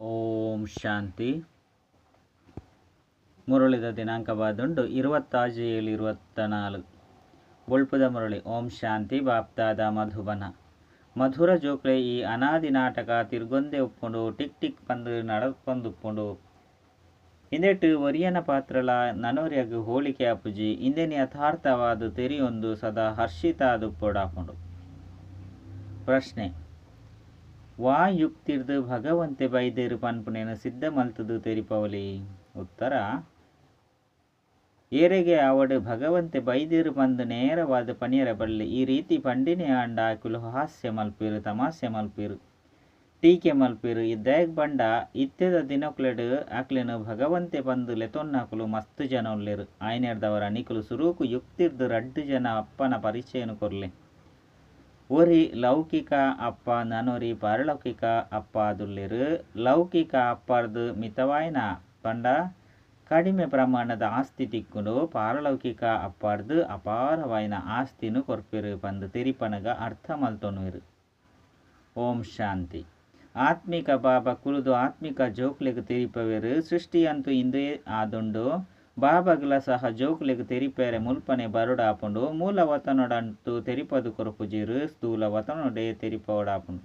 ಓಂ ಶಾಂತಿ. ಮುರುಳಿದ ದಿನಾಂಕವಾದುಂಡು ಇರುವತ್ತಾಜು ಏಳು ಇರುವತ್ತ ನಾಲ್ಕು ಬೊಳ್ಪುದ ಮುರಳಿ, ಓಂ ಶಾಂತಿ, ಬಾಪ್ತಾದ ಮಧುಬನ. ಮಧುರ ಜೋಕ್ಲೆ ಈ ಅನಾದಿ ನಾಟಕ ತಿರ್ಗೊಂದೆ ಉಪ್ಪುಂಡು, ಟಿಕ್ ಟಿಕ್ ಪಂದು ನಡಕೊಂದು ಉಪ್ಪುಂಡು. ಇಂದೆಟ್ಟು ಒರಿಯನ ಪಾತ್ರಲ ನನೊರಿಯಗ್ ಹೋಳಿಕೆ ಅಪ್ಪುಜಿ ಇಂದೆನಿ ಯಥಾರ್ಥವಾದ ತೆರಿಯೊಂದು ಸದಾ ಹರ್ಷಿತಾದು ಪೋಡಾಪುಂಡು. ಪ್ರಶ್ನೆ ವಾ ಯುಕ್ತಿರ್ದು ಭಗವಂತೆ ಬೈದೇರು ಪನ್ಪುನೇನು ಸಿದ್ಧ ಮಲ್ತದು ತೆರಿಪವಲಿ ಉತ್ತರ, ಏರೆಗೆ ಅವಡು ಭಗವಂತೆ ಬೈದೇರು ಬಂದು ನೇರವಾದ ಪನಿಯರ ಬಳ್ಳಿ. ಈ ರೀತಿ ಪಂಡಿನಿ ಆಂಡ ಕುಲು ಹಾಸ್ಯ ಮಲ್ಪಿರು, ತಮಾಸ್ಯ ಮಲ್ಪಿರು, ಟೀಕೆ ಮಲ್ಪಿರು ದಯಕ್ ಬಂಡ ಇತ್ತೆದ ದಿನಕ್ಲೆಡು ಆಕ್ಲೆನು ಭಗವಂತೆ ಬಂದು ಲೆತೊನ್ನಾಕುಲು ಮಸ್ತ್ ಜನ ಉಳ್ಳೆರು ಆಯ್ನೆರ್ದವರ ಅನಿಕುಲು ಸುರೂಕು ಯುಕ್ತಿರ್ದು ರಡ್ಡು ಜನ ಅಪ್ಪನ ಪರಿಚಯನು ಕೊರ್ಲೆ. ಲೌಕಿಕ ಅಪ್ಪ ನನೊರಿ ಪಾರಲೌಕಿಕ ಅಪ್ಪ ದುಲ್ಲೆರು ಲೌಕಿಕ ಅಪ್ಪರ್ದು ಮಿತವಾಯಿನ ಪಂಡ ಕಡಿಮೆ ಪ್ರಮಾಣದ ಆಸ್ತಿ ತಿಕ್ಕುಂಡು, ಪಾರಲೌಕಿಕ ಅಪ್ಪಾರ್ದು ಅಪಾರವಾಯಿನ ಆಸ್ತಿನು ಕೊರ್ಪಿರು ಪಂದು ತಿರಿಪನಗ ಅರ್ಥ ಮಲ್ತೊನುವೆರು ಓಂ ಶಾಂತಿ. ಆತ್ಮಿಕ ಬಾಬಾ ಕುರುದು ಆತ್ಮಿಕ ಜೋಕ್ಲೆಗ್ ತಿರಿಪವೆರು, ಸೃಷ್ಟಿಯಂತೂ ಇಂದೇ ಆದುಂಡು ಬಾಬಾಗ್ಲ ಸಹ ಜೋಕ್ಲೆಗ್ ತೆರಿಪೇರೆ ಮುಲ್ಪನೆ ಬರುಡಾಪುಂಡು ಮೂಲ ವತನೊಡಂತು ತೆರಿಪದು ಕೊರಪುಜಿರು ಸ್ಥೂಲ ವತನೊಡೆ ತೆರಿಪೋಡಾಪುಂಡು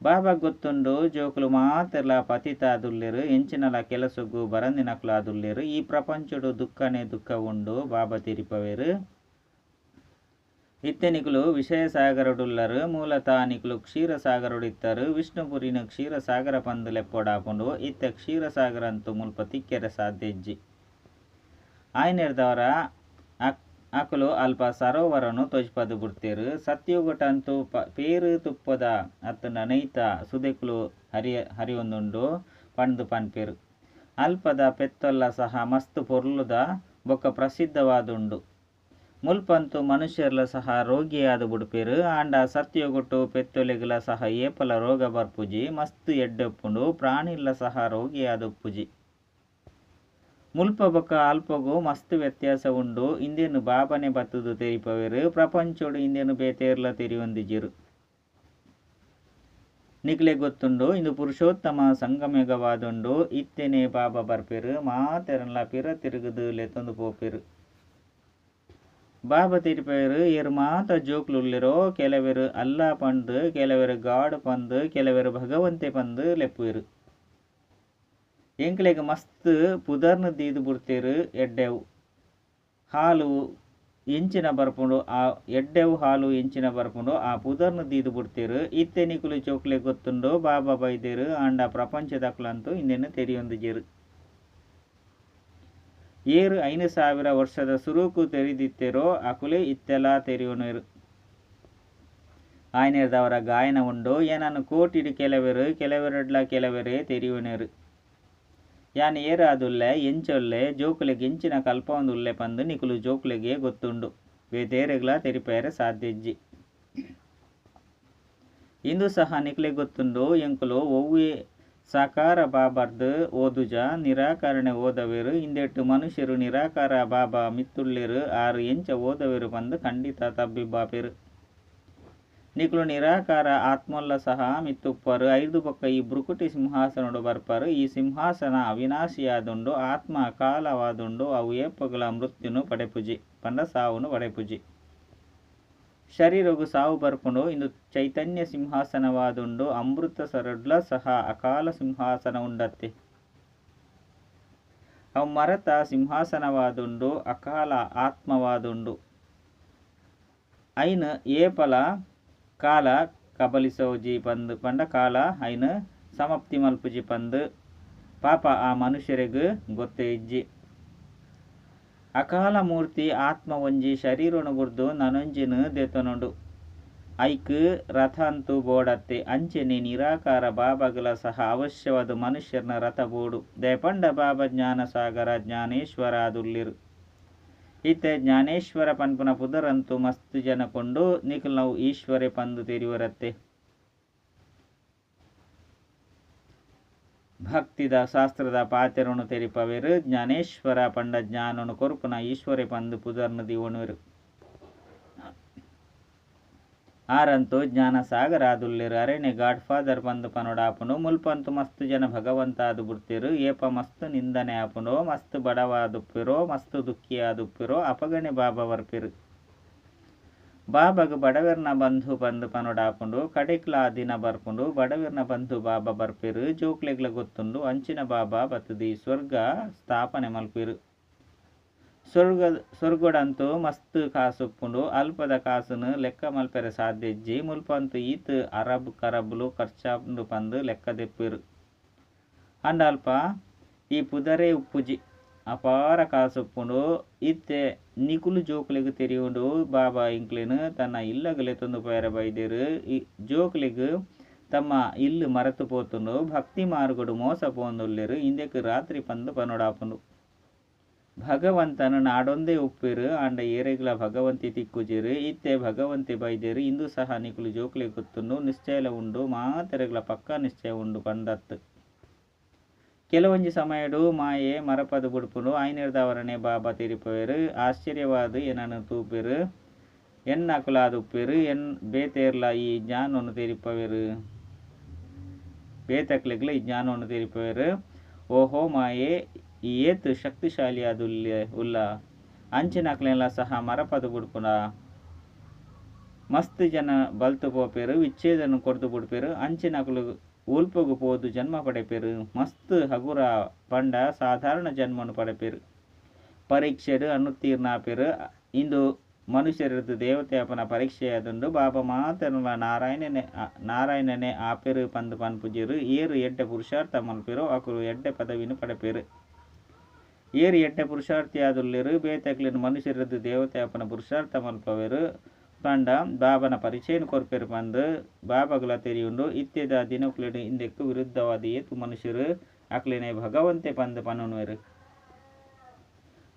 ಬಾಬಾ ಗೊತ್ತುಂಡು, ಜೋಕುಲು ಮಾತೆರ್ಲ ಪತಿತಾದುಲ್ಲೆರು ಎಂಚಿನಲ ಕೆಲಸಗೂ ಬರಂದಿನಕ್ಲಾದುಲ್ಲೆರು ಈ ಪ್ರಪಂಚಡು ದುಃಖನೇ ದುಃಖ ಉಂಡು ಬಾಬಾ ತಿರಿಪವೆರು. ಇತ್ತೆನಿಕುಲು ವಿಷಯ ಸಾಗರಡುಲ್ಲರು ಮೂಲತಃ ನಿಕುಲು ಕ್ಷೀರ ಸಾಗರಡಿತ್ತರು ವಿಷ್ಣುಪುರಿನ ಕ್ಷೀರಸಾಗರ ಪಂದು ಲೆಪ್ಪೊಡಾಪುಂಡು ಇತ್ತ ಕ್ಷೀರ ಅಂತೂ ಮುಲ್ಪ ತಿಕ್ಕೆರೆ ಸಾಧ್ಯಜ್ಜಿ. ಆಯ್ನೆರ್ದವರ ಅಕುಲು ಅಲ್ಪ ಸರೋವರನು ತೊಜ್ಪದು ಬುಡ್ತೇರು. ಸತ್ಯುಗುಟಂತೂ ಪ ಪೇರು ತುಪ್ಪದ ಅತ್ತನ ನೈತ ಸುದೆಕ್ಲು ಹರಿಯ, ಹರಿಯೊಂದುಂಡು ಪಂಡು ಪನ್ಪೇರು. ಅಲ್ಪದ ಪೆತ್ತೊಲ್ಲ ಸಹ ಮಸ್ತು ಪೊರ್ಲುದ ಬೊಕ್ಕ ಪ್ರಸಿದ್ಧವಾದುಂಡು. ಮುಲ್ಪಂತು ಮನುಷ್ಯರ್ಲ ಸಹ ರೋಗಿಯಾದ ಬುಡ್ಪೇರು. ಆಂಡ ಸತ್ಯುಗುಟ್ಟು ಪೆತ್ತೊಲೆಗಲ ಸಹ ಏಪಲ ರೋಗ ಬರ್ಪುಜಿ. ಮಸ್ತು ಎಡ್ಡೆಪ್ಪುಂಡು. ಪ್ರಾಣಿಲ್ಲ ಸಹ ರೋಗಿಯಾದ ಉಪ್ಪುಜಿ ಮುಲ್ಪ ಬೊಕ್ಕ ಅಲ್ಪಗೂ ಮಸ್ತ್ ವ್ಯತ್ಯಾಸ ಉಂಡು. ಇಂದೇನು ಬಾಬನೆ ಬತ್ತುದು ತೆರಿಪವೆರು. ಪ್ರಪಂಚೋಡು ಇಂದೇನು ಬೇತೇರ್ಲ ತೆರಿಯೊಂದಿಜಿರು. ನಿಕ್ಲೆ ಗೊತ್ತುಂಡು. ಇಂದು ಪುರುಷೋತ್ತಮ ಸಂಗಮೇಗವಾದುಂಡು. ಇತ್ತೆನೆ ಬಾಬಾ ಬರ್ಪೆರು. ಮಾತೆರನ್ಲ ಪಿರ ತಿರುಗುದು ಲೆತ್ತೊಂದು ಪೋಪೆರು. ಬಾಬಾ ತಿರುಪೇರು ಏರು ಮಾತ ಜೋಕ್ಲುಲ್ಲಿರೋ ಕೆಲವರು ಅಲ್ಲಾ ಪಂದು ಕೆಲವರು ಗಾಡ್ ಪಂದು. ಕೆಲವರು ಭಗವಂತೆ ಪಂದು ಲೆಪ್ಪುವೆರು. ಎಂಕ್ಲೆಗ್ ಮಸ್ತ್ ಪುದರ್ನ ದೀದು ಬಿಡ್ತೇರು, ಎಡ್ಡೆವು. ಹಾಲು ಇಂಚಿನ ಬರ್ಪುಂಡು, ಆ ಎಡ್ಡೆವು ಹಾಲು ಇಂಚಿನ ಬರ್ಪುಂಡು, ಆ ಪುದರ್ನ ದೀದು ಬಿಡ್ತೇರು. ಇತ್ತೆ ನಿಕುಲು ಚೋಕ್ಲೆ ಗೊತ್ತುಂಡು, ಬಾಬಾ ಬೈದೆರ್, ಆಂಡ ಪ್ರಪಂಚದಕ್ಲಂತೂ ಇನ್ನೇನು ತೆರಿಯೊಂದಿಜೇರು ಏರು ಐನು ಸಾವಿರ ವರ್ಷದ ಸುರುಕು ತೆರೆದಿತ್ತೇರೋ, ಅಕುಲೆ ಇತ್ತೆಲ್ಲ ತೆರೆಯೋನರು ಆಯ್ನೆರ್ದವರ ಗಾಯನ ಉಂಡು, ಏನನ್ನು ಕೋಟಿಡು ಕೆಲವರು, ಕೆಲವರಡ್ಲ ಕೆಲವರೇ ತೆರೆಯೋನರು ಯಾನ್ ಏರ ಅದುಲ್ಲೆ ಎಂಚೊಲ್ಲೆ ಜೋಕುಲೆಗೆ ಎಂಚಿನ ಕಲ್ಪವೊಂದುಲ್ಲೆ ಪಂದು ನಿಕುಲು ಜೋಕುಲೆಗೆ ಗೊತ್ತುಂಡು. ಬೇತೇರೆಗ್ಲ ತೆರಿಪೇರೆ ಸಾಧ್ಯಜ್ಜಿ. ಇಂದು ಸಹ ನಿಕ್ಲೆ ಗೊತ್ತುಂಡು. ಎಂಕುಲು ಒವ್ವೆ ಸಾಕಾರ ಬಾಬರ್ದು ಓದುಜ, ನಿರಾಕರಣೆ ಓದವೆರು. ಇಂದೆಟ್ಟು ಮನುಷ್ಯರು ನಿರಾಕಾರ ಬಾಬಾ ಮಿತ್ತುಳ್ಳಿರು. ಆರು ಎಂಚ ಓದವೆರು ಬಂದು ಖಂಡಿತ ತಬ್ಬಿ ನಿಕ್ಲು ನಿರಾಕಾರ ಆತ್ಮಲ್ಲ ಸಹ ಮಿತ್ತುಪ್ಪರು. ಐದು ಪಕ್ಕ ಈ ಬೃಕುಟಿ ಸಿಂಹಾಸನಡು ಬರ್ಪರು. ಈ ಸಿಂಹಾಸನ ಅವಿನಾಶಿಯಾದುಂಡು, ಆತ್ಮ ಕಾಲವಾದುಂಡು ಅವು ಏಪಗಳ ಮೃತ್ಯುನು ಪಡೆಪುಜಿ ಪಂಡ ಸಾವುನು ಪಡೆಪುಜಿ. ಶರೀರಗು ಸಾವು ಬರ್ಪುಂಡು, ಇಂದು ಚೈತನ್ಯ ಸಿಂಹಾಸನವಾದುಂಡು, ಅಮೃತ ಸರಡ್ಲ ಸಹ ಅಕಾಲ ಸಿಂಹಾಸನ ಉಂಡತ್ತೆ ಅವು ಮರತ ಸಿಂಹಾಸನವಾದುಂಡು, ಅಕಾಲ ಆತ್ಮವಾದುಂಡು. ಐನ್ ಏಪಲ ಕಾಲ ಕಬಲಿಸೋಜಿ ಪಂದ್ ಪಂಡ ಕಾಲ ಐನ್ ಸಮಾಪ್ತಿ ಮಲ್ಪುಜಿ ಪಂದು ಪಾಪ ಆ ಮನುಷ್ಯರಿಗೂ ಗೊತ್ತೇ ಇಜ್ಜಿ. ಅಕಾಲ ಮೂರ್ತಿ ಆತ್ಮ ಒಂಜಿ ಶರೀರನು ಗುರ್ದು ನನೊಂಜಿನ ದೆತನುಂಡು ಐಕ್ ರಥ ಅಂತೂ ಬೋಡತ್ತೆ ಅಂಚೆನೆ ನಿರಾಕಾರ ಬಾಬಗಲ ಸಹ ಅವಶ್ಯವಾದ ಮನುಷ್ಯರ್ನ ರಥ ಬೋಡು. ದಯಪಂಡ ಬಾಬಾ ಜ್ಞಾನ ಸಾಗರ ಜ್ಞಾನೇಶ್ವರ ಅದುಲ್ಲಿರು ಇತ್ತೆ ಜ್ಞಾನೇಶ್ವರ ಪನ್ಪುನ ಪುದರಂತೂ ಮಸ್ತ್ ಜನ ಕೊಂಡು ನಿಖಲ್ ನಾವು ಈಶ್ವರೆ ಪಂದು ತೆರಿವರತ್ತೆ. ಭಕ್ತಿದ ಶಾಸ್ತ್ರದ ಪಾತೆರನು ತೆರಿಪವೆರು ಜ್ಞಾನೇಶ್ವರ ಪಂಡ ಜ್ಞಾನನು ಕೊರುಪುನ ಈಶ್ವರೆ ಪಂದು ಪುದರ್ನ ದಿವಣುವರು. ಆರಂತೂ ಜ್ಞಾನಸಾಗರ ಸಾಗರ ಅರಣ್ಯ ಗಾಡ್ ಫಾದರ್ ಬಂದು ಪನೋಡಾಪುನು ಮುಲ್ಪಂತು ಮಸ್ತು ಜನ ಭಗವಂತ ಆದು ಬಿಡ್ತಿರು ಏಪ ಮಸ್ತು ನಿಂದನೆ ಆಪುನು ಮಸ್ತ್ ಬಡವಾದುಪ್ಪಿರೋ. ಮಸ್ತು ದುಃಖಿ ಆದುಪ್ಪಿರೋ ಅಪಗಣೆ ಬಾಬಾ ಬರ್ಪಿರು ಬಾಬಗ ಬಡವರ್ನ ಬಂಧು ಬಂದು ಪನೋಡಾಪುಂಡು ಕಡೆಕ್ಲ ದಿನ ಬರ್ಪುಂಡು. ಬಡವಿರ್ನ ಬಂಧು ಬಾಬಾ ಬರ್ಪಿರು. ಜೋಕ್ಲೆಗ್ಲ ಗೊತ್ತುಂಡು. ಅಂಚಿನ ಬಾಬಾ ಬತ್ತದಿ ಸ್ವರ್ಗ ಸ್ಥಾಪನೆ ಮಲ್ಪಿರು. ಸೊರ್ಗ, ಸೊರ್ಗೊಡಂತೂ ಮಸ್ತ್ ಕಾಸು ಉಪ್ಪುಂಡು ಅಲ್ಪದ ಕಾಸುನು ಲೆಕ್ಕ ಮಲ್ಪೆರೆ ಸಾಧ್ಯಜ್ಜಿ. ಮುಲ್ಪಂತು ಈತ್ ಅರಬ್, ಕರಬ್ಲು ಖರ್ಚಾಂಡು ಪಂದು ಲೆಕ್ಕದೆಪ್ಪಿರು. ಅಂಡ ಅಲ್ಪ, ಈ ಪುದರೆ ಉಪ್ಪುಜಿ. ಅಪಾರ ಕಾಸು ಉಪ್ಪುಂಡು ಇತ್ತೆ ನಿಕುಲು ಜೋಕ್ಲಿಗು ತೆರೆಯುಂಡು. ಬಾಬಾ ಇಂಕ್ಲಿನ ತನ್ನ ಇಲ್ಲಗಲೇ ತಂದು ಪೋಯರೆ ಬೈದಿರು. ಈ ಜೋಕ್ಲಿಗು ತಮ್ಮ ಇಲ್ಲು ಮರೆತು ಪೋತುಂಡು. ಭಕ್ತಿ ಮಾರ್ಗುಡು ಮೋಸ ಪೋಂದುಳ್ಳಿರು ಇಂದೆಕ್ ರಾತ್ರಿ ಪಂದು ಪನೋಡಾಪುಂಡು. ಭಗವಂತನ ನಾಡೊಂದೇ ಉಪ್ಪಿರು, ಅಂಡ ಏರೆಗ್ಲ ಭಗವಂತಿ ತಿಕ್ಕುಜಿರು, ಇತ್ತೆ ಭಗವಂತಿ ಬೈದೇರು, ಇಂದು ಸಹ ನಿಕುಲು ಜೋಕ್ಲೆ ಗೊತ್ತುಂಡು ನಿಶ್ಚಯಲ ಉಂಡು ಮಾತೆರೆಗ್ಲ ಪಕ್ಕ ನಿಶ್ಚಯ ಉಂಡು ಪಂಡತ್ತು ಕೆಲವೊಂಜಿ ಸಮಯಡು ಮಾಯೆ ಮರಪದ ಬುಡುಪುಂಡು ಐನಿರ್ದವರನೆ ಬಾಬಾ ತಿರಿಪೋಯರು ಆಶ್ಚರ್ಯವಾದ ಏನನ್ನು ತೂಪಿರು ಎನ್ನಕುಲಾದ ಉಪ್ಪಿರು, ಎನ್ ಬೇತೇರ್ಲ ಈ ಜ್ಞಾನವನ್ನು ತೆರಿಪವೆರು. ಬೇತಕ್ಲೆಗ್ಲ ಈ ಜ್ಞಾನವನ್ನು ತೆರಿಪವೆರು. ಓಹೋ ಮಾಯೆ ಈ ಏತ್ ಶಕ್ತಿಶಾಲಿ ಅದು ಉಲ್ಲ ಅಂಚಿನಕ್ಲೆಲ್ಲ ಸಹ ಮರಪದು ಬುಡ್ಪುನ. ಮಸ್ತ್ ಜನ ಬಲ್ತು ಪೋಪೇರು, ವಿಚ್ಛೇದನ ಕೊಡ್ತು ಬಿಡ್ಪೇರು ಅಂಚಿನಕಲು ಉಲ್ಪಗು ಪೋದು ಜನ್ಮ ಪಡೆಪೇರು, ಮಸ್ತ್ ಹಗುರ ಪಂಡ ಸಾಧಾರಣ ಜನ್ಮನು ಪಡೆಪೇರು. ಪರೀಕ್ಷೆಡು ಅನುತ್ತೀರ್ಣ ಆಪೇರು ಇಂದು ಮನುಷ್ಯರದ್ದು ದೇವತೆಯಪ್ಪನ ಪರೀಕ್ಷೆಯಾದಂದು ಬಾಬ ಮಾತನ ನಾರಾಯಣನೆ ನಾರಾಯಣನೆ ಆಪೇರು ಪಂದು ಪನ್ಪುಜಿರು, ಏರು ಎಡ್ಡೆ ಪುರುಷಾರ್ಥ ಮಲ್ಪೇರು ಅಕರು ಎಡ್ಡೆ ಪದವಿನ ಪಡೆಪೇರು. ಏರು ಎಡ್ಡೆ ಪುರುಷಾರ್ಥಿಯಾದುಲ್ಲಿರು ಬೇತಕ್ಲಿನ ಮನುಷ್ಯರದ್ದು ದೇವತೆಯಪ್ಪನ ಪುರುಷಾರ್ಥ ಮಲ್ಪವೇರು ಪಂಡ ಬಾಬನ ಪರಿಚಯನ ಕೊರ್ಪೆರು ಪಂದು, ಬಾಬಗಳ ತೆರಿಯುಂಡು ಇತ್ಯದ ದಿನಕ್ಲಿನ ಹಿಂದೆಕ್ಕೂ ವಿರುದ್ಧವಾದ ಏತು ಮನುಷ್ಯರು, ಅಕ್ಲಿನ ಭಗವಂತೆ ಪಂದು ಪನ್ನುವರು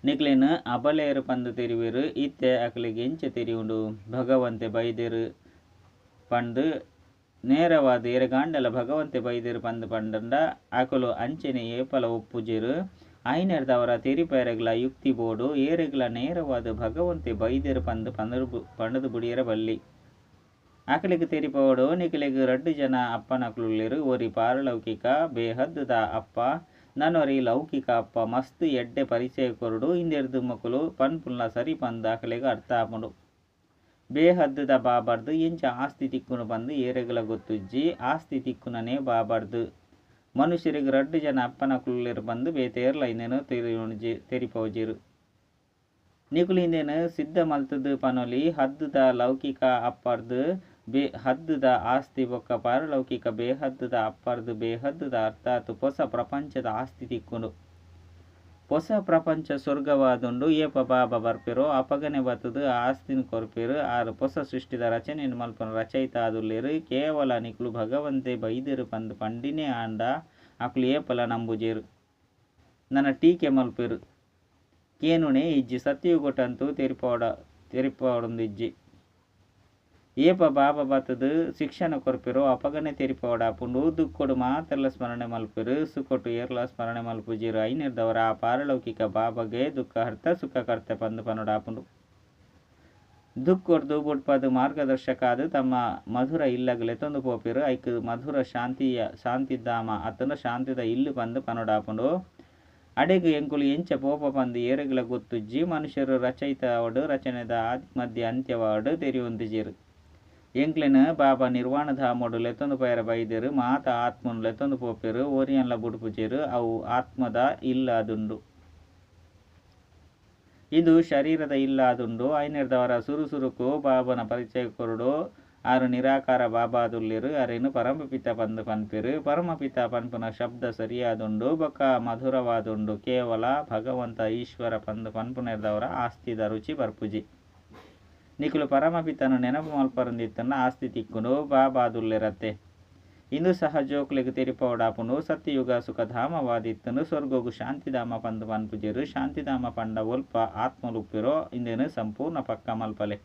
ನಿಕ್ಲಿನ ಅಬಲೆಯರು ಪಂದು ತೆರಿವೇರು, ಇತ್ತೆ ಅಕ್ಲಿಗೆ ಎಂಚ ತೆರಿಯುಂಡು, ಭಗವಂತೆ ಬೈದೇರು ಪಂದು. ನೇರವಾದ ಎರೆಗಾಂಡಲ ಭಗವಂತೆ ಬೈದೇರು ಪಂದು ಪಂಡಂಡ, ಅಕಲು ಅಂಚನೆ ಏಪಲ ಒಪ್ಪುಜಿರು. ತೆರಿಪೇರೆಗ್ಲ ಯುಕ್ತಿ ಬೋಡು ಏರೆಗ್ಲ ನೇರವಾದ ಭಗವಂತೆ ಬೈದೆರ್ ಪಂದು ಪಂದು ಪಂಡದು ಬುಡಿಯರ ಬಲ್ಲಿ. ಅಕಲಿಗೆ ತೆರಿಪೋಡು ನಿಕಲಿಗೆ ರಡ್ಡು ಜನ ಅಪ್ಪನಕ್ಲುಲ್ಲಿರು ಒರಿ ಪಾರಲೌಕಿಕ ಬೇಹದ್ದ ಅಪ್ಪ, ನನ್ನೊರಿ ಲೌಕಿಕ ಅಪ್ಪ, ಮಸ್ತ್ ಎಡ್ಡೆ ಪರಿಚಯ ಕೊರಡು ಇಂದೆರ್ದು ಮಕ್ಕಳು ಪನ್ಪುಲ್ನ ಸರಿ ಪಂದು ಅಕಲಿಗೆ ಅರ್ಥ ಆಪುಂಡು. ಬೇಹದ್ದ ಬಾಬಾರ್ದು, ಇಂಚ ಆಸ್ತಿ ತಿಕ್ಕುನು ಬಂದು ಏರೆಗಲ ಗೊತ್ತುಜ್ಜಿ, ಆಸ್ತಿ ತಿಕ್ಕುನನೇ ಬಾಬಾರ್ದು. ಮನುಷ್ಯರಿಗೆ ರಡ್ಡು ಜನ ಅಪ್ಪನ ಕುಳ್ಳಿರು ಬಂದು ಇಂದೇನು ತೆರಿ ತೆರಿಪೋಜಿರು ನಿಕುಲು ಇಂದೇನು ಸಿದ್ಧ ಮಲ್ತದ ಪನೊಲಿ, ಹದ್ದುದ ಲೌಕಿಕ ಅಪ್ಪರ್ದು ಬೇ, ಹದ್ದುದ ಆಸ್ತಿ ಬೊಕ್ಕ ಪಾರಲೌಕಿಕ ಬೇಹದ್ದುದ ಅಪ್ಪರ್ದು ಬೇಹದ್ದುದ ಅರ್ಥಾತ್ ಹೊಸ ಪ್ರಪಂಚದ ಆಸ್ತಿ ತಿಕ್ಕುಂಡು ಹೊಸ ಪ್ರಪಂಚ ಸ್ವರ್ಗವಾದುಂಡು ಏಪ ಬಾಬ ಬರ್ಪಿರೋ ಅಪಗನೆ ಬತ್ತದು, ಆಸ್ತಿನ ಕೊರ್ಪಿರು, ಆರು ಹೊಸ ಸೃಷ್ಟಿದ ರಚನೆ ಮಲ್ಪನ ರಚಯಿತ ಆದುಲ್ಲೇರು ಕೇವಲ ನಿಕ್ಲು ಭಗವಂತೆ ಬೈದಿರು ಪಂದ್ ಪಂಡಿನೇ ಆಂಡ, ಅಕ್ಲು ಏಪಲ ನಂಬುಜೇರು. ನನ್ನ ಟೀಕೆ ಮಲ್ಪಿರು. ಕೇನುಣೆ ಇಜ್ಜಿ ಸತ್ಯುಗೊಟ್ಟಂತೂ ತೆರಿಪೋಡ, ತೆರಿಪೋಡೊಂದಿಜ್ಜಿ. ಏಪ ಬಾಬಾ ಬತ್ತದು, ಶಿಕ್ಷಣ ಕೊರ್ಪಿರು ಅಪಗನೆ ತೆರಿಪೋಡ ಪುಂಡು ದುಕ್ಕೊಡು ಮಾತೆಲ್ಲ ಸ್ಮರಣೆ ಮಲ್ಪಿರು ಸುಕೊಟ್ಟು ಏರ್ಲ ಸ್ಮರಣೆ ಮಲ್ಪುಜಿರು, ಐನಿರ್ದವರ ಆ ಪಾರಲೌಕಿಕ ಬಾಬಗೆ ದುಃಖ ಹರ್ತ ಸುಖ ಕರ್ತ ಪಂದು ಪನೋಡಾಪುಂಡು ದುಕ್ಕೊಡ್ದು ಬುಡ್ಪದು ಮಾರ್ಗದರ್ಶಕಾದು ತಮ್ಮ ಮಧುರ ಇಲ್ಲಗಲೆ ತಂದು ಪೋಪಿರು ಐಕ್ ಮಧುರ ಶಾಂತಿಯ, ಶಾಂತಿದ್ದಾಮ ಅತನ ಶಾಂತಿದ ಇಲ್ಲು ಬಂದು ಪನೊಡಾಪುಂಡು ಅಡೆಗು ಎಂಕುಲು ಎಂಚ ಪೋಪ ಬಂದು ಏರೆಗಳ ಗೊತ್ತುಜ್ಜಿ, ಮನುಷ್ಯರು ರಚಯಿತ ಅವಡು ರಚನೆದ ಆದಿ ಮಧ್ಯ ಅಂತ್ಯವಾಡು ತೆರಿಯೊಂದಿಜಿರು. ಎಂಕ್ಲೆನ ಬಾಬಾ ನಿರ್ವಾಣ ಧಾಮೋಡು ಲೆತ್ತೊಂದು ಪೈರ ಬೈದಿರು, ಮಾತ ಆತ್ಮನು ಲೆತ್ತೊಂದು ಪೋಪೆರು, ಓರಿಯನ್ಲ ಬುಡುಪುಜೆರು ಅವು ಆತ್ಮದ ಇಲ್ಲಾದುಂಡು. ಇದು ಶರೀರದ ಇಲ್ಲಾದುಂಡು, ಐನೆರ್ದವರ ಸುರುಸುರುಕು, ಬಾಬನ ಪರಿಚಯ ಕೊರಡು, ಆರು ನಿರಾಕಾರ ಬಾಬಾದುಲ್ಲಿರು, ಅರೇನು ಪರಮಪಿತ ಪಂದು ಪನ್ಪಿರು, ಪರಮಪಿತ ಪನ್ಪುನ ಶಬ್ದ ಸರಿಯಾದುಂಡು, ಬೊಕ್ಕ ಮಧುರವಾದುಂಡು, ಕೇವಲ ಭಗವಂತ ಈಶ್ವರ ಪಂದು ಪನ್ಪುನೆರ್ದವರ ಆಸ್ತಿದ ರುಚಿ ಬರ್ಪುಜಿ. ನಿಖುಲು ಪರಮಪಿತನು ನೆನಪು ಮಲ್ಪರಂದಿತ್ತನ್ನ ಆಸ್ತಿ ತಿಕ್ಕುನು ಬಾಬಾದುಲ್ಲಿರತ್ತೆ ಇಂದು ಸಹ ಜೋಕ್ಲೆಗ್ ತಿರುಪೌಡಾಪುನು ಸತ್ಯಯುಗ ಸುಖಧಾಮವಾದಿತ್ತನು, ಸ್ವರ್ಗೋಗು ಶಾಂತಿಧಾಮ ಪಂದು ಪನ್ಪುಜರು, ಶಾಂತಿಧಾಮ ಪಂಡ ಒಲ್ಪ ಆತ್ಮಲುಪ್ಪಿರೋ, ಇಂದೇನು ಸಂಪೂರ್ಣ ಪಕ್ಕ ಮಲ್ಪಲೆ.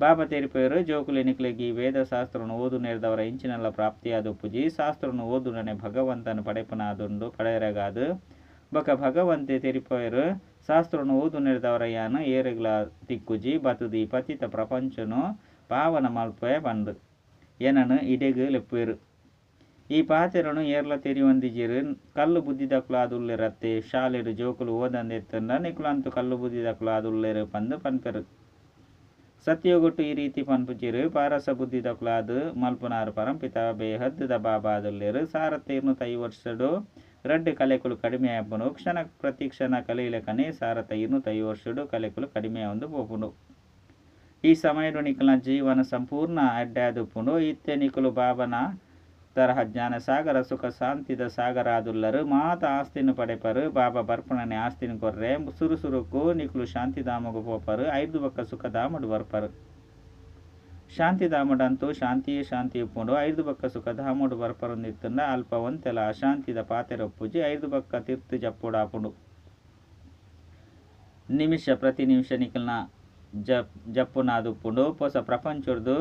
ಬಾಬಾ ತೀರ್ಪೆಯರು ಜೋಕುಲಿ ನಿಕ್ಲೆಗಿ ವೇದ ಶಾಸ್ತ್ರವನ್ನು ಓದು ನೆರೆದವರ ಇಂಚಿನಲ್ಲ ಪ್ರಾಪ್ತಿಯಾದ ಪುಜಿ, ಶಾಸ್ತ್ರವನ್ನು ಓದು ನನೆ ಭಗವಂತನು ಪಡೆಪನಾದುಂಡು ಪಡೆಯರಗಾದು. ಬಕ ಭಗವಂತೆ ತೆರಿಪೇರು ಓದು ನೇರ್ದವರ ಯಾನು ಏರೆಗ್ಲ ತಿಕ್ಕುಜಿ ಬತುದಿ ಪತಿತ ಪ್ರಪಂಚನು ಪಾವನ ಮಲ್ಪೆ ಬಂದು. ಏನನು ಇಡೆಗು ಲೆಪ್ಪೇರು ಈ ಪಾತೆರನು ಏರ್ಲ ತೆರಿ ಒಂದಿಜಿರು ಕಲ್ಲು ಬುದ್ಧಿದಕ್ಲು ಆದುಲ್ಲೆರತ್ತೆ ಶಾಲೆಡು ಜೋಕುಲು ಓದಂದೆತ್ತಂಡ ನಿಕುಲಂತು ಕಲ್ಲು ಬುದ್ಧಿದಕ್ಲು ಆದುಲ್ಲೆರು ಪಂದು ಪನ್ಪೆರು. ಸತ್ಯೋಗೊಟ್ಟು ಈ ರೀತಿ ಪನ್ಪುಚಿರು. ಪಾರಸ ಬುದ್ಧಿದಕ್ಲಾದು ಮಲ್ಪುನಾರು ಪರಂಪಿತ. ಬೇಹದ್ದ ಬಾಬಾದುಲ್ಲೆರು ಸಾರತ್ತೇರ್ನು ತೈ ವರ್ಷಡು ರಡ್ಡು ಕಲೆಕುಲು ಕಡಿಮೆ ಆಪುನು ಕ್ಷಣ ಪ್ರತಿ ಕ್ಷಣ ಕಲೆಯಿಲಕನೆ ಸಾರತ ಇರ್ನು ತೈ ವರ್ಷಡು ಕಲೆಕುಲು ಕಡಿಮೆ ಒಂದು ಪೋಪುಂಡು. ಈ ಸಮಯಡು ನಿಖಲ ಜೀವನ ಸಂಪೂರ್ಣ ಅಡ್ಡಾದುಪ್ಪುಂಡು. ಇತ್ತೆ ನಿಕುಲು ಬಾಬನ ತರಹ ಜ್ಞಾನ ಸಾಗರ, ಸುಖ ಶಾಂತಿದ ಸಾಗರ ಆದುಲ್ಲರು. ಮಾತ ಆಸ್ತಿನ ಪಡೆಪರು. ಬಾಬಾ ಬರ್ಪಣನೆ ಆಸ್ತಿನ ಕೊರ್ರೆ. ಸುರುಸುರುಕು ನಿಖಲು ಶಾಂತಿಧಾಮಗು ಪೋಪರು. ಐದು ಬಕ್ಕ ಸುಖ ಧಾಮಡು ಬರ್ಪರು. ಶಾಂತಿಧಾಮಡಂತೂ ಶಾಂತಿಯೇ ಶಾಂತಿ ಉಪ್ಪುಂಡು ಐದು ಬಕ್ಕ ಸುಖ ಧಾಮಡು ಬರ್ಪರೊಂದಿತ್ತನ್ನ ಅಲ್ಪ ಒಂತೆಲ ಅಶಾಂತಿದ ಪಾತೆರೊಪ್ಪುಜಿ ಐದು ಬಕ್ಕ ತೀರ್ತು ಜಪ್ಪುಡಾಪುಂಡು ನಿಮಿಷ ಪ್ರತಿ ನಿಮಿಷ ನಿಕಲ್ನ ಜಪ್ ಜಪ್ಪುನಾದುಪ್ಪುಂಡು ಹೊಸ ಪ್ರಪಂಚದ್ದು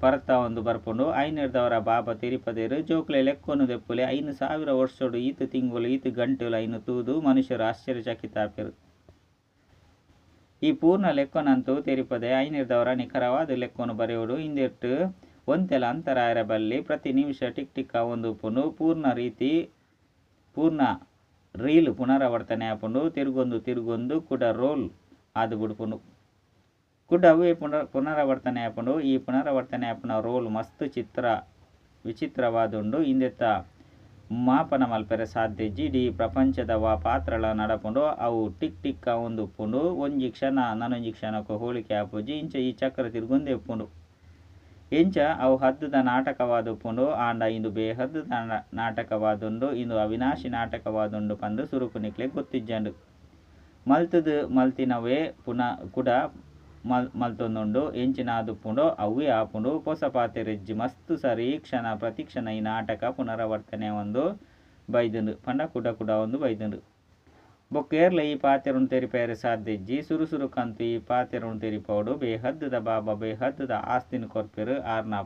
ಪರತ ಒಂದು ಬರ್ಪುಂಡು. ಐನರ್ದವರ ಬಾಬ ತಿರುಪದೇರು ಜೋಕ್ಲೆ ಲೆಕ್ಕೊನು ದೆಪ್ಪುಲೆ ಐನು ಸಾವಿರ ವರ್ಷಡು ಈತು ತಿಂಗಳು ಈತು ಗಂಟೆಲು ಐನು ತೂದು ಮನುಷ್ಯರು ಆಶ್ಚರ್ಯಚಕಿತಾಪಿರು ಈ ಪೂರ್ಣ ಲೆಕ್ಕನಂತೂ ತೆರಿಪದೆ ಐನಿರ್ದವರ ನಿಖರವಾದ ಲೆಕ್ಕವನ್ನು ಬರೆಯುವುದು ಹಿಂದಿಟ್ಟು ಒಂತೆಲ ಅಂತರ ಬಲ್ಲಿ ಪ್ರತಿ ನಿಮಿಷ ಟಿಕ್ ಟಿಕ್ಕ ಒಂದು ಪುನು ಪೂರ್ಣ ರೀತಿ ಪೂರ್ಣ ರೀಲ್ ಪುನರಾವರ್ತನೆ ಆಪುಂಡು ತಿರುಗೊಂದು ತಿರುಗೊಂದು ಕುಡ ರೋಲ್ ಆದು ಬಿಡ್ಪುಂಡು ಕುಡ ಪುನರ್ ಪುನರಾವರ್ತನೆ ಆಪುಂಡು ಈ ಪುನರಾವರ್ತನೆ ಆಪುನ ರೋಲ್ ಮಸ್ತ್ ಚಿತ್ರ ವಿಚಿತ್ರವಾದುಂಡು ಇಂದೆತ್ತ ಮಾಪನ ಮಲ್ಪೆರೆ ಸಾಧ್ಯ. ಜಿಡಿ ಪ್ರಪಂಚದ ವಾ ಪಾತ್ರಳ ನಡಪುಂಡು, ಅವು ಟಿಕ್ ಟಿಕ್ ಒಂದು ಉಪ್ಪುಂಡು ಒಂಜಿ ಕ್ಷಣ ನನೊಂಜಿ ಕ್ಷಣಕ್ಕೆ ಹೋಳಿಕೆ ಆಪುಜಿ, ಇಂಚ ಈ ಚಕ್ರ ತಿರುಗುಂದೆ ಉಪ್ಪುಂಡು ಇಂಚ ಅವು ಹದ್ದುದ ನಾಟಕವಾದ ಉಪ್ಪುಂಡು ಆಂಡ ಇಂದು ಬೇಹದ್ದದ ನಾಟಕವಾದುಂಡು, ಇಂದು ಅವಿನಾಶಿ ನಾಟಕವಾದುಂಡು ಪಂದು ಸುರುಕು ನಿಕ್ಲೆ ಗೊತ್ತಿಜ್ಜಂಡು. ಮಲ್ತದು ಮಲ್ತಿನವೇ ಪುನಃ ಕೂಡ ಮಲ್ ಮಲ್ತೊಂದುಂಡು, ಎಂಚಿನಾದುಪ್ಪುಂಡು ಅವೇ ಆಪುಂಡು ಹೊಸ ಪಾತೆರೆಜ್ಜಿ ಮಸ್ತ್ ಸರಿ, ಕ್ಷಣ ಪ್ರತಿಕ್ಷಣ ಈ ನಾಟಕ ಪುನರಾವರ್ತನೆ ಒಂದು ಬೈದುಂಡು, ಪಂಡ ಕುಡ ಕುಡ ಒಂದು ಬೈದುಂಡು. ಬೊಕ್ಕೇರ್ಲ ಈ ಪಾತೆರನ್ನು ತೆರಿಪೇರೆ ಸಾಧ್ಯಜ್ಜಿ ಸುರು ಸುರು ಕಂತು ಈ ಪಾತೆರನ್ನು ತೆರಿಪೋಡು, ಬೇಹದ್ದದ ಬಾಬಾ, ಬೇಹದ್ದದ ಆಸ್ತಿನ ಕೊರ್ಪೆರು, ಆರ್ನ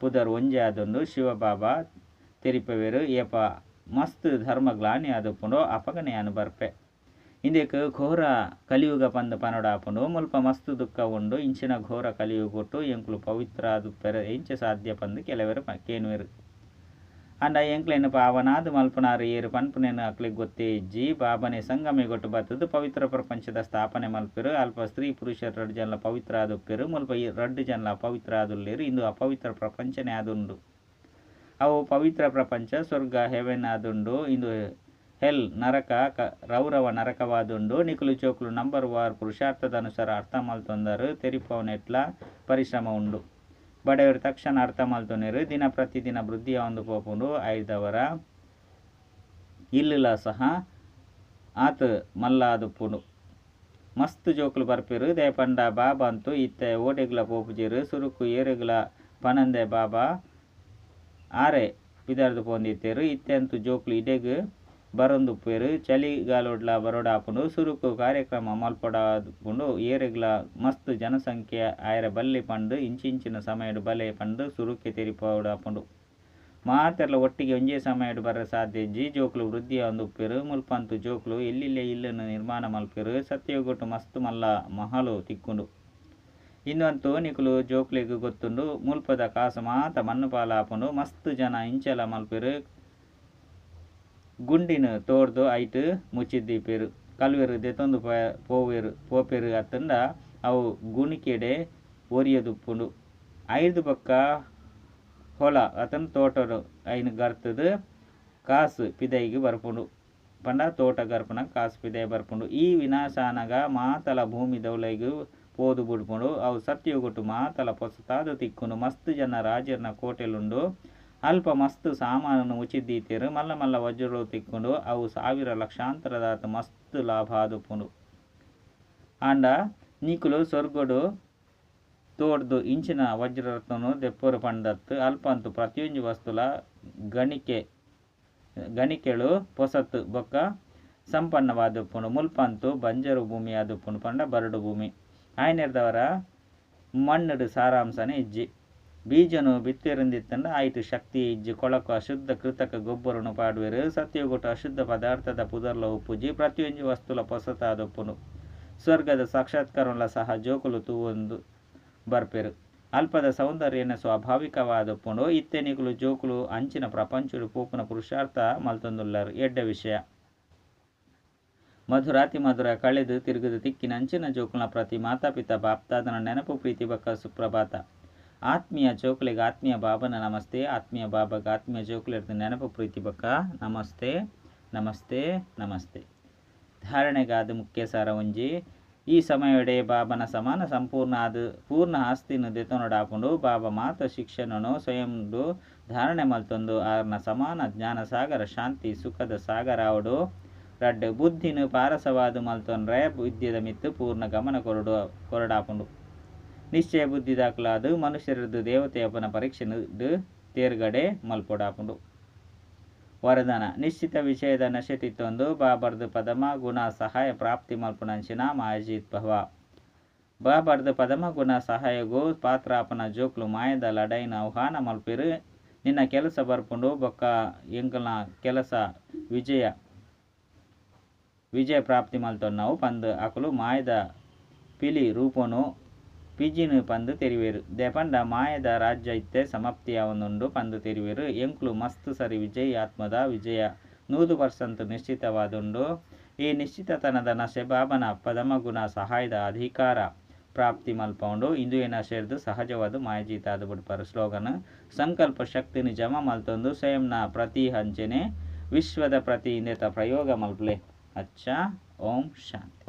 ಪುದರ್ ಒಂಜೆ ಆದೊಂದು ಶಿವಬಾಬಾ ತೆರಿಪವೇರು, ಏಪ ಮಸ್ತ್ ಧರ್ಮ ಗ್ಲಾನಿ ಆದುಪ್ಪುಂಡು ಅಪಗನೆಯನ್ನು ಬರ್ಪೆ. ಇಂದೆಕ್ ಘೋರ ಕಲಿಯುಗ ಪಂದ ಪನಡಾಪುಂಡು ಮುಲ್ಪ ಮಸ್ತ್ ದುಃಖ ಉಂಡು, ಇಂಚಿನ ಘೋರ ಕಲಿಯುಗೊಟ್ಟು ಎಂಕ್ಲು ಪವಿತ್ರ ದುಪ್ಪೆರ ಇಂಚ ಸಾಧ್ಯ ಪಂದ್ ಕೆಲವರು ಕೇನುವೆರು. ಅಂಡ ಎಂಕ್ಲೆನ್ ಪಾವನಾದ ಮಲ್ಪನಾರು ಏರು ಪನ್ಪುನೇನು ಅಕ್ಲಿಗೆ ಗೊತ್ತೇ ಇಜ್ಜಿ, ಬಾಬನೆ ಸಂಗಮೆ ಗೊಟ್ಟು ಬತ್ತದು ಪವಿತ್ರ ಪ್ರಪಂಚದ ಸ್ಥಾಪನೆ ಮಲ್ಪೆರು, ಅಲ್ಪ ಸ್ತ್ರೀ ಪುರುಷರು ರಡ್ಡು ಜನ ಪವಿತ್ರ ಆದುಪ್ಪೆರು ಮುಲ್ಪ ಈ ರಡ್ಡು ಜನ ಪವಿತ್ರ ಆದುಲ್ಲೇರು ಇಂದು ಅಪವಿತ್ರ ಪ್ರಪಂಚನೇ ಆದುಂಡು. ಅವು ಪವಿತ್ರ ಪ್ರಪಂಚ, ಸ್ವರ್ಗ ಹೆವೆನ್ ಆದುಂಡು, ಇಂದು ಹೆಲ್ ನರಕ ಕ ರೌರವ ನರಕವಾದುಂಡು ನಿಕುಲು ಚೌಕ್ಲು ನಂಬರ್ ವಾರ್ ಪುರುಷಾರ್ಥದ ಅನುಸಾರ ಅರ್ಥ ಮಲ್ತೊಂದರು ತೆರಿಪವನೆಟ್ಲ ಪರಿಶ್ರಮ ಉಂಡು ಬಡೆಯವರು ತಕ್ಷಣ ಅರ್ಥ ಮಲ್ತೊನೆರು ದಿನ ಪ್ರತಿದಿನ ವೃದ್ಧಿಯ ಒಂದು ಪೋಪುಂಡು ಐದವರ ಇಲ್ಲಿಲ್ಲ ಸಹ ಆತ ಮಲ್ಲಾದುಪ್ಪುಂಡು. ಮಸ್ತ್ ಜೋಕುಲು ಬರ್ಪಿರು ದೇಪಂಡ ಬಾಬಾ ಅಂತೂ ಇತ್ತೆ ಓಡೆಗ್ಲ ಪೋಪುಜಿರು ಸುರುಕು ಏರುಗ್ಲ ಪನಂದೆ ಬಾಬಾ ಆರೆ ಪಿದಾರ್ದು ಪೋಂದಿತ್ತೇರು ಇತ್ತೆ ಅಂತೂ ಜೋಕ್ಲು ಇಡೆಗ್ ಬರೊಂದು ಪೇರು ಚಳಿಗಾಲೊಡ್ಲ ಬರೋಡಾಪುಂಡು ಸುರುಕು ಕಾರ್ಯಕ್ರಮ ಮಲ್ಪಡಾಪುಂಡು ಏರೆಗ್ಲ ಮಸ್ತ್ ಜನಸಂಖ್ಯೆ ಆಯರ ಬಲ್ಲೆ ಪಂಡು ಇಂಚಿಂಚಿನ ಸಮಯಡು ಬಲೆ ಪಂಡ್ ಸುರುಕೆ ತೆರಿಪೋಡಾಪುಂಡು. ಮಾತೆರ್ಲ ಒಟ್ಟಿಗೆ ಒಂಜೇ ಸಮಯಡ್ ಬರ ಸಾಧ್ಯ ಜಿ ಜೋಕ್ಲು ವೃದ್ಧಿಯ ಒಂದು ಉಪ್ಪೆರು ಮುಲ್ಪಂತು ಜೋಕ್ಲು, ಎಲ್ಲಿಲ್ಲೇ ಇಲ್ಲನ್ನು ನಿರ್ಮಾಣ ಮಲ್ಪೆರು ಸತ್ಯಗೊಟ್ಟು ಮಸ್ತ್ ಮಲ್ಲ ಮಹಲು ತಿಕ್ಕುಂಡು. ಇನ್ನಂತೂ ನಿಕುಲು ಜೋಕ್ಲಿಗೆ ಗೊತ್ತುಂಡು, ಮುಲ್ಪದ ಕಾಸು ಮಾತ ಮಣ್ಣು ಪಾಲಾಪುಂಡು, ಮಸ್ತ್ ಜನ ಇಂಚಲ ಮಲ್ಪೆರು ಗುಂಡಿನ ತೋಡ್ದು ಐಟ್ ಮುಚ್ಚಿದ್ದೀಪೆರು ಕಲ್ವೆರು ದೆತೊಂದು ಪೋವೆರು, ಪೋಪೆರು ಅತ್ತಂಡ ಅವು ಗುಣಿಕೆಡೆ ಒರಿಯದುಪ್ಪುಂಡು. ಐದು ಪಕ್ಕ ಹೊಲ, ಅತನ ತೋಟರು ಐನ ಗರ್ತದು ಕಾಸು ಪಿದೈಗೆ ಬರ್ಪುಂಡು. ಪಂಡ ತೋಟ ಗರ್ಪನ ಕಾಸು ಪಿದೈ ಬರ್ಪುಂಡು. ಈ ವಿನಾಶಾನಗ ಮಾತಲ ಭೂಮಿ ದೌಲೈಗು ಓದು ಬಿಡ್ಪುಂಡು. ಅವು ಸತ್ಯಗೊಟ್ಟು ಮಾತಲ ಪೊಸತಾದು ತಿಕ್ಕುಂಡು. ಮಸ್ತ್ ಜನ ರಾಜರ್ನ ಕೋಟೆಲುಂಡು. ಅಲ್ಪ ಮಸ್ತ್ ಸಾಮಾನನ್ನು ಮುಚ್ಚಿದ್ದೀತೇರು ಮಲ್ಲ ಮಲ್ಲ ವಜ್ರಗಳು ತಿಕ್ಕೊಂಡು ಅವು ಸಾವಿರ ಲಕ್ಷಾಂತರದಾತ ಮಸ್ತ್ ಲಾಭ ಆದುಪುಂಡು. ಆಂಡ ನೀಕುಲು ಸ್ವರ್ಗಡು ತೋಡ್ದು ಇಂಚಿನ ವಜ್ರರತ್ನನು ದೆಪ್ಪರು ಪಂಡತ್ತು. ಅಲ್ಪ ಅಂತೂ ಪ್ರತಿಯೊಂದು ವಸ್ತುಲ ಗಣಿಕೆ, ಗಣಿಕೆಳು ಪೊಸತ್ತು ಬೊಕ್ಕ ಸಂಪನ್ನವಾದುಪ್ಪುಂಡು ಮುಲ್ಪಂತು ಬಂಜರು ಭೂಮಿ ಆದುಪ್ಪುಂಡು ಪಂಡ ಬರಡು ಭೂಮಿ. ಆಯ್ನೆರ್ದವರ ಮಣ್ಣಡು ಸಾರಾಂಶನೇ ಇಜ್ಜಿ. ಬೀಜನು ಬಿತ್ತಿರಂದಿತ್ತಂಡ ಆಯಿತು. ಶಕ್ತಿ ಇಜ್ಜಿ, ಕೊಳಕು, ಅಶುದ್ಧ, ಕೃತಕ ಗೊಬ್ಬರನು ಪಾಡುವೆರು. ಸತ್ಯಗೊಟ್ಟು ಅಶುದ್ಧ ಪದಾರ್ಥದ ಪುದರ್ಲ ಉಪ್ಪುಜಿ ಪ್ರತಿಯೊಂದು ವಸ್ತುಲ ಪೊಸತಾದೊಪ್ಪುನು. ಸ್ವರ್ಗದ ಸಾಕ್ಷಾತ್ಕಾರಲ ಸಹ ಜೋಕುಲು ತೂವೊಂದು ಬರ್ಪೆರು. ಅಲ್ಪದ ಸೌಂದರ್ಯನ ಸ್ವಾಭಾವಿಕವಾದೊಪ್ಪುಂಡು ಇತ್ತೆನಿಕುಲು ಜೋಕುಲು ಅಂಚಿನ ಪ್ರಪಂಚುಡು ಪೂಪುನ ಪುರುಷಾರ್ಥ ಮಲ್ತೊಂದುಲ್ಲರು ಎಡ್ಡ ವಿಷಯ. ಮಧುರಾತಿ ಮಧುರ ಕಳೆದು ತಿರುಗದು ತಿಕ್ಕಿನ ಅಂಚಿನ ಜೋಕುಲ ಪ್ರತಿ ಮಾತಾಪಿತ ಬಾಪ್ತಾದನ ನೆನಪು ಪ್ರೀತಿ ಬಕ್ಕ ಸುಪ್ರಭಾತ. ಆತ್ಮೀಯ ಜೋಕುಲಿಗೆ ಆತ್ಮೀಯ ಬಾಬನ ನಮಸ್ತೆ. ಆತ್ಮೀಯ ಬಾಬಾಗ ಆತ್ಮೀಯ ಜೋಕುಲಿರ್ದ ನೆನಪು ಪ್ರೀತಿ ಬಕ್ಕ ನಮಸ್ತೆ ನಮಸ್ತೆ ನಮಸ್ತೆ. ಧಾರಣೆಗಾದ ಮುಖ್ಯ ಸಾರ ಒಂಜಿ ಈ ಸಮಯಡೆ ಬಾಬನ ಸಮಾನ ಸಂಪೂರ್ಣ ಆದ, ಪೂರ್ಣ ಆಸ್ತಿನ ದೆತನೊಡಾಕೊಂಡು ಬಾಬಾ ಮಾತ್ರ ಶಿಕ್ಷಣನು ಸ್ವಯಂಡು ಧಾರಣೆ ಮಲ್ತೊಂದು ಆರ್ನ ಸಮಾನ ಜ್ಞಾನ ಸಾಗರ, ಶಾಂತಿ, ಸುಖದ ಸಾಗರ ಅವಡು ರಡ್ಡ್ ಬುದ್ಧಿನು ಪಾರಸವಾದ ಮಲ್ತೊಂಡ್ರೆ ವಿದ್ಯೆದ ಮಿತ್ತು ಪೂರ್ಣ ಗಮನ ಕೊರಡು ಕೊರಡಾಪುಂಡು ನಿಶ್ಚಯ ಬುದ್ಧಿ ದಾಖಲಾದು ಮನುಷ್ಯರದ್ದು ದೇವತೆಯಪ್ಪನ ಪರೀಕ್ಷೆ ತೇರ್ಗಡೆ ಮಲ್ಪೊಡಾಪುಂಡು. ವರದಾನ, ನಿಶ್ಚಿತ ವಿಷಯದ ನಶೆತಿತ್ತೊಂದು ಬಾಬರ್ದು ಪದಮ ಗುಣ ಸಹಾಯ ಪ್ರಾಪ್ತಿ ಮಲ್ಪುನಂಚಿನ ಮಾಯಜಿತ್ ಭವ. ಬಾಬರ್ದು ಪದಮ ಗುಣ ಸಹಾಯಗೂ ಪಾತ್ರಾಪನ ಜೋಕ್ಲು ಮಾಯದ ಲಡೈನ ಆಹ್ವಾನ ಮಲ್ಪಿರು. ನಿನ್ನ ಕೆಲಸ ಬರ್ಪುಂಡು ಬೊಕ್ಕ ಎಂಕಲ್ನ ಕೆಲಸ ವಿಜಯ ವಿಜಯ ಪ್ರಾಪ್ತಿ ಮಲ್ತೊನ್ನವು. ಪಂದ್ ಅಕುಲು ಮಾಯದ ಪಿಲಿ ರೂಪನು. ಪಿಜಿನು ಪಂದು ತೆರಿವೆರು. ದೆಪಂಡ ಮಾಯದ ರಾಜ್ಯ ಇತ್ತೆ ಸಮಾಪ್ತಿಯಾವನುಂಡು ಪಂದು ತೆರಿವೇರು. ಎಂಕ್ಲು ಮಸ್ತ್ ಸರಿ ವಿಜಯ್ ಆತ್ಮದ ವಿಜಯ. ನೂರು ಪರ್ಸೆಂಟ್ ನಿಶ್ಚಿತವಾದುಂಡು ಈ ನಿಶ್ಚಿತತನದ ನಶೆ ಬಾಬನ ಗುಣ ಸಹಾಯದ ಅಧಿಕಾರ ಪ್ರಾಪ್ತಿ ಮಲ್ಪೌಂಡು ಇಂದು ಏನ ಸೇರಿದು ಸಹಜವಾದ ಮಾಯಜೀತ ಅದು ಬಿಡ್ಪಾರು ಸ್ಲೋಗನ್ ಸಂಕಲ್ಪ ಶಕ್ತಿನ ಜಮ ಮಲ್ತೊಂದು. ಸ್ವಯಂನ ಪ್ರತಿ ಹಂಚನೆ ವಿಶ್ವದ ಪ್ರತಿ ಇಂದೆತ ಪ್ರಯೋಗ ಮಲ್ಪಲೆ. ಅಚ್ಚ, ಓಂ ಶಾಂತಿ.